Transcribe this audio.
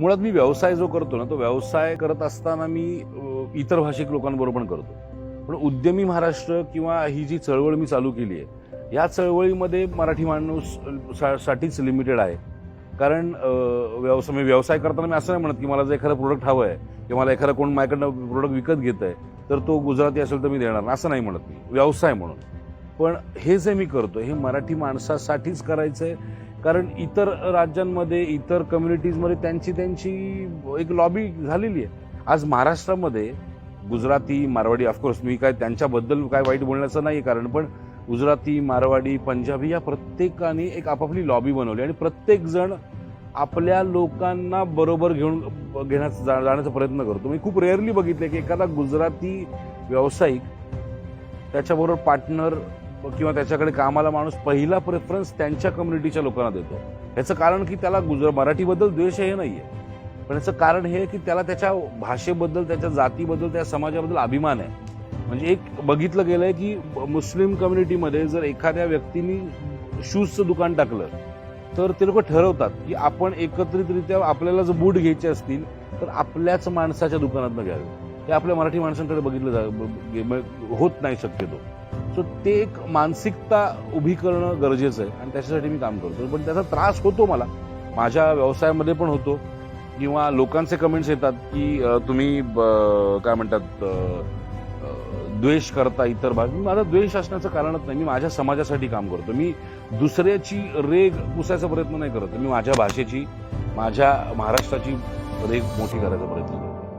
मुळात मी व्यवसाय जो करतो ना तो व्यवसाय करत असताना मी इतर भाषिक लोकांबरोबर पण करतो. पण उद्यमी महाराष्ट्र किंवा ही जी चळवळ मी चालू केली आहे या चळवळीमध्ये मराठी माणूस सा- साठीच लिमिटेड आहे. कारण व्यवसाय मी व्यवसाय करताना मी असं नाही म्हणत की मला जर एखादं प्रोडक्ट हवं आहे किंवा मला एखादा कोण माझ्याकडनं प्रोडक्ट विकत घेत आहे तर तो गुजराती असेल तर मी देणार असं नाही म्हणत मी. व्यवसाय म्हणून. पण हे जे मी करतो हे मराठी माणसासाठीच करायचं आहे कारण इतर राज्यांमध्ये इतर कम्युनिटीजमध्ये त्यांची त्यांची एक लॉबी झालेली आहे. आज महाराष्ट्रामध्ये गुजराती मारवाडी ऑफकोर्स मी काय त्यांच्याबद्दल काय वाईट बोलण्याचं नाही कारण पण गुजराती मारवाडी पंजाबी या प्रत्येकाने एक आपापली लॉबी बनवली आणि प्रत्येक जण आपल्या लोकांना बरोबर घेऊन घेण्याचा जा- जाण्याचा प्रयत्न करतो. मी खूप रेअरली बघितले की एखादा गुजराती व्यावसायिक त्याच्याबरोबर पार्टनर किंवा त्याच्याकडे कामाला माणूस पहिला प्रेफरन्स त्यांच्या कम्युनिटीच्या लोकांना देतो. याचं कारण की त्याला गुजर मराठीबद्दल द्वेष हे नाही आहे पण याचं कारण हे की त्याला त्याच्या भाषेबद्दल त्याच्या जातीबद्दल त्या समाजाबद्दल अभिमान आहे. म्हणजे एक बघितलं गेलंय की मुस्लिम कम्युनिटीमध्ये जर एखाद्या व्यक्तीनी शूजचं दुकान टाकलं तर ते लोक ठरवतात की आपण एकत्रितरित्या आपल्याला जर बूट घ्यायचे असतील तर आपल्याच माणसाच्या दुकानातनं घ्यावे. हे आपल्या मराठी माणसांकडे बघितलं जा होत नाही शक्यतो. सो ते एक मानसिकता उभी करणं गरजेचं आहे आणि त्याच्यासाठी मी काम करतो. पण त्याचा त्रास होतो मला. माझ्या व्यवसायामध्ये पण होतो. किंवा लोकांचे कमेंट्स येतात की तुम्ही ब- काय म्हणतात द्वेष करता इतर भाग. मी माझा द्वेष असण्याचं कारणच नाही. मी माझ्या समाजासाठी काम करतो. मी दुसऱ्याची रेग पुसायचा प्रयत्न नाही करत. मी माझ्या भाषेची माझ्या महाराष्ट्राची रेग मोठी करायचा प्रयत्न करतो.